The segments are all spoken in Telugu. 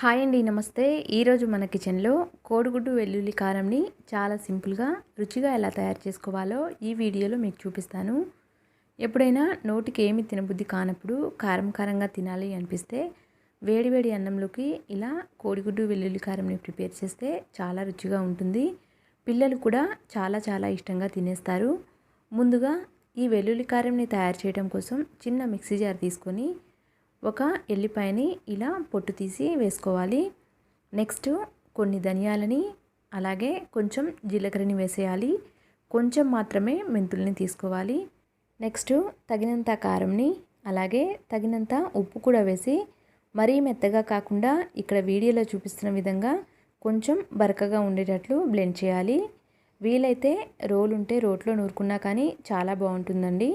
హాయ్ అండి నమస్తే. ఈరోజు మన కిచెన్లో కోడిగుడ్డు వెల్లుల్లి కారంని చాలా సింపుల్గా రుచిగా ఎలా తయారు చేసుకోవాలో ఈ వీడియోలో మీకు చూపిస్తాను. ఎప్పుడైనా నోటికి ఏమి తినబుద్ధి కానప్పుడు కారం కారంగా తినాలి అనిపిస్తే వేడివేడి అన్నంలోకి ఇలా కోడిగుడ్డు వెల్లుల్లి కారంని ప్రిపేర్ చేస్తే చాలా రుచిగా ఉంటుంది. పిల్లలు కూడా చాలా చాలా ఇష్టంగా తినేస్తారు. ముందుగా ఈ వెల్లుల్లి కారంని తయారు చేయడం కోసం చిన్న మిక్సీ జార్ తీసుకొని ఒక ఎల్లిపాయని ఇలా పొట్టు తీసి వేసుకోవాలి. నెక్స్ట్ కొన్ని ధనియాలని అలాగే కొంచెం జీలకర్రని వేసేయాలి. కొంచెం మాత్రమే మెంతుల్ని తీసుకోవాలి. నెక్స్ట్ తగినంత కారంని అలాగే తగినంత ఉప్పు కూడా వేసి మరీ మెత్తగా కాకుండా ఇక్కడ వీడియోలో చూపిస్తున్న విధంగా కొంచెం బరకగా ఉండేటట్లు బ్లెండ్ చేయాలి. వీలైతే రోలు ఉంటే రోట్లో నూరుకున్నా కానీ చాలా బాగుంటుందండి.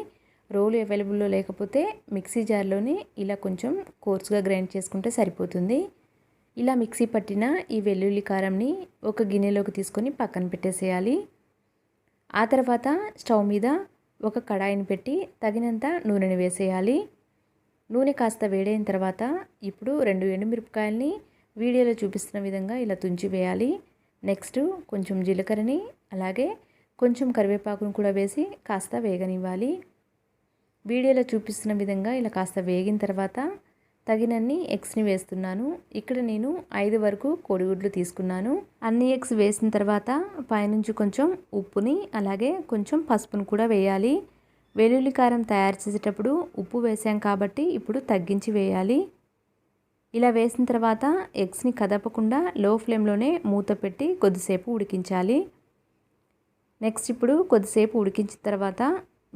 రోలు అవైలబుల్లో లేకపోతే మిక్సీ జార్లోని ఇలా కొంచెం కోర్సుగా గ్రైండ్ చేసుకుంటే సరిపోతుంది. ఇలా మిక్సీ పట్టిన ఈ వెల్లుల్లి కారంని ఒక గిన్నెలోకి తీసుకొని పక్కన పెట్టేసేయాలి. ఆ తర్వాత స్టవ్ మీద ఒక కడాయిని పెట్టి తగినంత నూనెని వేసేయాలి. నూనె కాస్త వేడైన తర్వాత ఇప్పుడు రెండు ఎండుమిరపకాయలని వీడియోలో చూపిస్తున్న విధంగా ఇలా తుంచి వేయాలి. నెక్స్ట్ కొంచెం జీలకర్రని అలాగే కొంచెం కరివేపాకును కూడా వేసి కాస్త వేగనివ్వాలి. వీడియోలో చూపిస్తున్న విధంగా ఇలా కాస్త వేగిన తర్వాత తగినన్ని ఎగ్స్ని వేస్తున్నాను. ఇక్కడ నేను ఐదు వరకు కోడిగుడ్లు తీసుకున్నాను. అన్ని ఎగ్స్ వేసిన తర్వాత పైనుంచి కొంచెం ఉప్పుని అలాగే కొంచెం పసుపును కూడా వేయాలి. వెల్లుల్లి కారం తయారు చేసేటప్పుడు ఉప్పు వేసాం కాబట్టి ఇప్పుడు తగ్గించి వేయాలి. ఇలా వేసిన తర్వాత ఎగ్స్ని కదపకుండా లో ఫ్లేమ్లోనే మూత పెట్టి కొద్దిసేపు ఉడికించాలి. నెక్స్ట్ ఇప్పుడు కొద్దిసేపు ఉడికించిన తర్వాత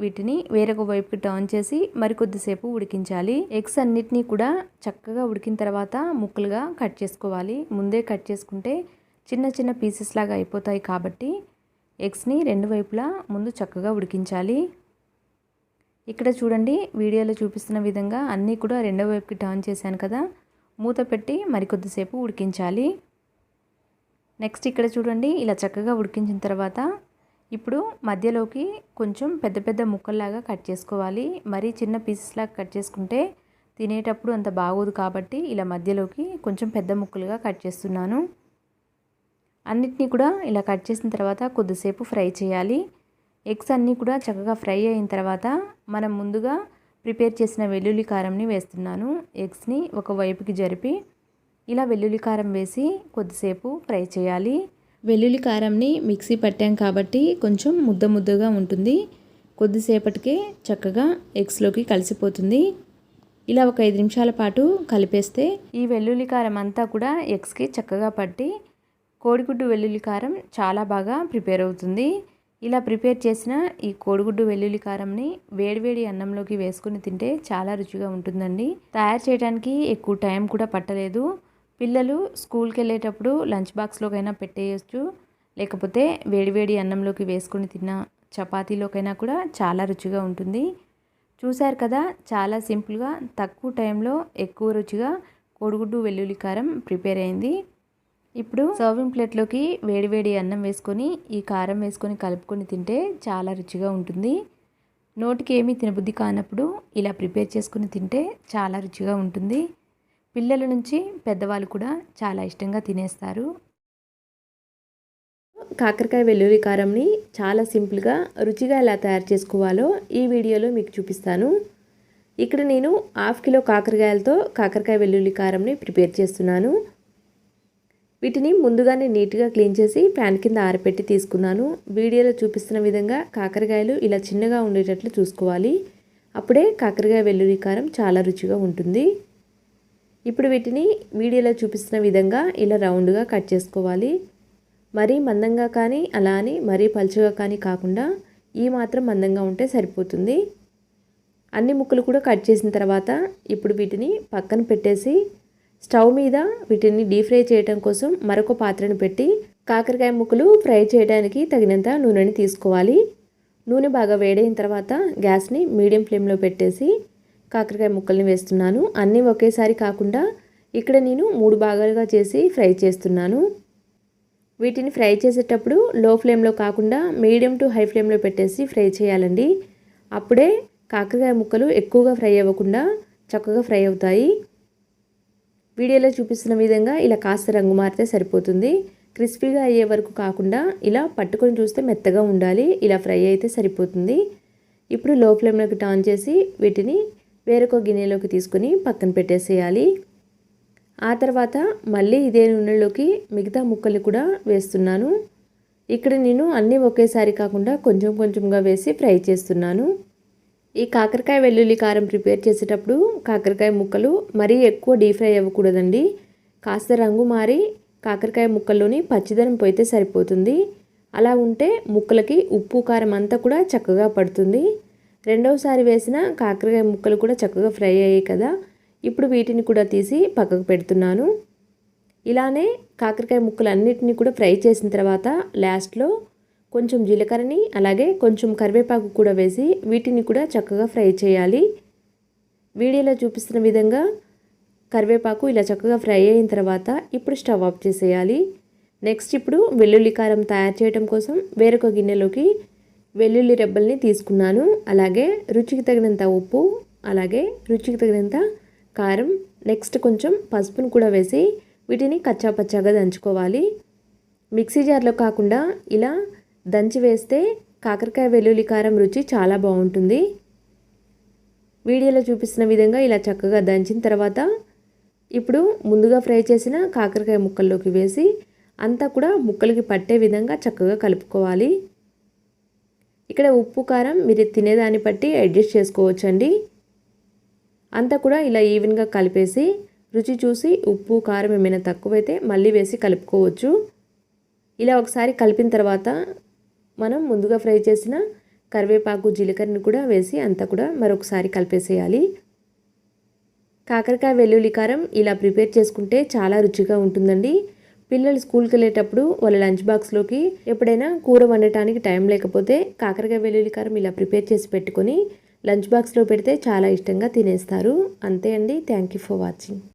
వీటిని వేరొక వైపుకి టర్న్ చేసి మరికొద్దిసేపు ఉడికించాలి. ఎగ్స్ అన్నిటినీ కూడా చక్కగా ఉడికిన తర్వాత ముక్కలుగా కట్ చేసుకోవాలి. ముందే కట్ చేసుకుంటే చిన్న చిన్న పీసెస్ లాగా అయిపోతాయి కాబట్టి ఎగ్స్ని రెండు వైపులా ముందు చక్కగా ఉడికించాలి. ఇక్కడ చూడండి వీడియోలో చూపిస్తున్న విధంగా అన్నీ కూడా రెండో వైపుకి టర్న్ చేశాను కదా. మూత పెట్టి మరికొద్దిసేపు ఉడికించాలి. నెక్స్ట్ ఇక్కడ చూడండి ఇలా చక్కగా ఉడికించిన తర్వాత ఇప్పుడు మధ్యలోకి కొంచెం పెద్ద పెద్ద ముక్కల్లాగా కట్ చేసుకోవాలి. మరీ చిన్న పీసెస్లాగా కట్ చేసుకుంటే తినేటప్పుడు అంత బాగోదు కాబట్టి ఇలా మధ్యలోకి కొంచెం పెద్ద ముక్కలుగా కట్ చేస్తున్నాను. అన్నిటినీ కూడా ఇలా కట్ చేసిన తర్వాత కొద్దిసేపు ఫ్రై చేయాలి. ఎగ్స్ అన్నీ కూడా చక్కగా ఫ్రై అయిన తర్వాత మనం ముందుగా ప్రిపేర్ చేసిన వెల్లుల్లి కారంని వేస్తున్నాను. ఎగ్స్ని ఒక వైపుకి జరిపి ఇలా వెల్లుల్లి కారం వేసి కొద్దిసేపు ఫ్రై చేయాలి. వెల్లుల్లి కారంని మిక్సీ పట్టాం కాబట్టి కొంచెం ముద్ద ముద్దగా ఉంటుంది. కొద్దిసేపటికే చక్కగా ఎగ్స్లోకి కలిసిపోతుంది. ఇలా ఒక ఐదు నిమిషాల పాటు కలిపేస్తే ఈ వెల్లుల్లి కారం అంతా కూడా ఎగ్స్కి చక్కగా పట్టి కోడిగుడ్డు వెల్లుల్లి కారం చాలా బాగా ప్రిపేర్ అవుతుంది. ఇలా ప్రిపేర్ చేసిన ఈ కోడిగుడ్డు వెల్లుల్లి కారంని వేడివేడి అన్నంలోకి వేసుకుని తింటే చాలా రుచిగా ఉంటుందండి. తయారు చేయడానికి ఎక్కువ టైం కూడా పట్టలేదు. పిల్లలు స్కూల్కి వెళ్ళేటప్పుడు లంచ్ బాక్స్లోకైనా పెట్టేయచ్చు. లేకపోతే వేడివేడి అన్నంలోకి వేసుకొని తిన్న చపాతీలోకైనా కూడా చాలా రుచిగా ఉంటుంది. చూశారు కదా చాలా సింపుల్గా తక్కువ టైంలో ఎక్కువ రుచిగా కోడిగుడ్డు వెల్లుల్లి కారం ప్రిపేర్ అయింది. ఇప్పుడు సర్వింగ్ ప్లేట్లోకి వేడివేడి అన్నం వేసుకొని ఈ కారం వేసుకొని కలుపుకొని తింటే చాలా రుచిగా ఉంటుంది. నోటికి ఏమీ తినబుద్ధి కానప్పుడు ఇలా ప్రిపేర్ చేసుకుని తింటే చాలా రుచిగా ఉంటుంది. పిల్లల నుంచి పెద్దవాళ్ళు కూడా చాలా ఇష్టంగా తినేస్తారు. కాకరకాయ వెల్లుల్లి కారంని చాలా సింపుల్గా రుచిగా ఎలా తయారు చేసుకోవాలో ఈ వీడియోలో మీకు చూపిస్తాను. ఇక్కడ నేను హాఫ్ కిలో కాకరకాయలతో కాకరకాయ వెల్లుల్లి కారంని ప్రిపేర్ చేస్తున్నాను. వీటిని ముందుగానే నీట్గా క్లీన్ చేసి ప్యాన్ కింద ఆరపెట్టి తీసుకున్నాను. వీడియోలో చూపిస్తున్న విధంగా కాకరకాయలు ఇలా చిన్నగా ఉండేటట్లు చూసుకోవాలి. అప్పుడే కాకరకాయ వెల్లుల్లి కారం చాలా రుచిగా ఉంటుంది. ఇప్పుడు వీటిని వీడియోలో చూపిస్తున్న విధంగా ఇలా రౌండ్గా కట్ చేసుకోవాలి. మరీ మందంగా కానీ అలా అని మరీ పలుచగా కానీ కాకుండా ఈ మాత్రం మందంగా ఉంటే సరిపోతుంది. అన్ని ముక్కలు కూడా కట్ చేసిన తర్వాత ఇప్పుడు వీటిని పక్కన పెట్టేసి స్టవ్ మీద వీటిని డీప్ ఫ్రై చేయడం కోసం మరొక పాత్రను పెట్టి కాకరకాయ ముక్కలు ఫ్రై చేయడానికి తగినంత నూనెని తీసుకోవాలి. నూనె బాగా వేడైన తర్వాత గ్యాస్ని మీడియం ఫ్లేమ్లో పెట్టేసి కాకరకాయ ముక్కల్ని వేస్తున్నాను. అన్నీ ఒకేసారి కాకుండా ఇక్కడ నేను మూడు భాగాలుగా చేసి ఫ్రై చేస్తున్నాను. వీటిని ఫ్రై చేసేటప్పుడు లో ఫ్లేమ్లో కాకుండా మీడియం టు హై ఫ్లేమ్లో పెట్టేసి ఫ్రై చేయాలండి. అప్పుడే కాకరకాయ ముక్కలు ఎక్కువగా ఫ్రై అవ్వకుండా చక్కగా ఫ్రై అవుతాయి. వీడియోలో చూపిస్తున్న విధంగా ఇలా కాస్త రంగు మారితే సరిపోతుంది. క్రిస్పీగా అయ్యే వరకు కాకుండా ఇలా పట్టుకొని చూస్తే మెత్తగా ఉండాలి. ఇలా ఫ్రై అయితే సరిపోతుంది. ఇప్పుడు లో ఫ్లేమ్లోకి టర్న్ చేసి వీటిని వేరొక గిన్నెలోకి తీసుకొని పక్కన పెట్టేసేయాలి. ఆ తర్వాత మళ్ళీ ఇదే నూనెలోకి మిగతా ముక్కలు కూడా వేస్తున్నాను. ఇక్కడ నేను అన్నీ ఒకేసారి కాకుండా కొంచెం కొంచెంగా వేసి ఫ్రై చేస్తున్నాను. ఈ కాకరకాయ వెల్లుల్లి కారం ప్రిపేర్ చేసేటప్పుడు కాకరకాయ ముక్కలు మరీ ఎక్కువ డీప్ ఫ్రై అవ్వకూడదండి. కాస్త రంగు మారి కాకరకాయ ముక్కల్లోని పచ్చిదనం పోయితే సరిపోతుంది. అలా ఉంటే ముక్కలకి ఉప్పు కారం అంతా కూడా చక్కగా పడుతుంది. రెండవసారి వేసిన కాకరకాయ ముక్కలు కూడా చక్కగా ఫ్రై అయ్యాయి కదా. ఇప్పుడు వీటిని కూడా తీసి పక్కకు పెడుతున్నాను. ఇలానే కాకరకాయ ముక్కలు అన్నిటిని కూడా ఫ్రై చేసిన తర్వాత లాస్ట్లో కొంచెం జీలకర్రని అలాగే కొంచెం కరివేపాకు కూడా వేసి వీటిని కూడా చక్కగా ఫ్రై చేయాలి. వీడియోలో చూపిస్తున్న విధంగా కరివేపాకు ఇలా చక్కగా ఫ్రై అయిన తర్వాత ఇప్పుడు స్టవ్ ఆఫ్ చేసేయాలి. నెక్స్ట్ ఇప్పుడు వెల్లుల్లి కారం తయారు చేయడం కోసం వేరొక గిన్నెలోకి వెల్లుల్లి రెబ్బల్ని తీసుకున్నాను. అలాగే రుచికి తగినంత ఉప్పు అలాగే రుచికి తగినంత కారం నెక్స్ట్ కొంచెం పసుపును కూడా వేసి వీటిని కచ్చా పచ్చాగా దంచుకోవాలి. మిక్సీ జార్లో కాకుండా ఇలా దంచి వేస్తే కాకరకాయ వెల్లుల్లి కారం రుచి చాలా బాగుంటుంది. వీడియోలో చూపిస్తున్న విధంగా ఇలా చక్కగా దంచిన తర్వాత ఇప్పుడు ముందుగా ఫ్రై చేసిన కాకరకాయ ముక్కల్లోకి వేసి అంతా కూడా ముక్కలకి పట్టే విధంగా చక్కగా కలుపుకోవాలి. ఇక్కడ ఉప్పు కారం మీరు తినేదాన్ని బట్టి అడ్జస్ట్ చేసుకోవచ్చండి. అంతా కూడా ఇలా ఈవెన్గా కలిపేసి రుచి చూసి ఉప్పు కారం ఏమైనా తక్కువైతే మళ్ళీ వేసి కలుపుకోవచ్చు. ఇలా ఒకసారి కలిపిన తర్వాత మనం ముందుగా ఫ్రై చేసిన కరివేపాకు జీలకర్రని కూడా వేసి అంతా కూడా మరొకసారి కలిపేసేయాలి. కాకరకాయ వెల్లుల్లి కారం ఇలా ప్రిపేర్ చేసుకుంటే చాలా రుచిగా ఉంటుందండి. పిల్లలు స్కూల్కి వెళ్ళేటప్పుడు వాళ్ళ లంచ్ బాక్స్లోకి ఎప్పుడైనా కూర వండటానికి టైం లేకపోతే కాకరకాయ వెల్లుల్లి కారం ఇలా ప్రిపేర్ చేసి పెట్టుకొని లంచ్ బాక్స్లో పెడితే చాలా ఇష్టంగా తినేస్తారు. అంతే అండి. Thank you for watching.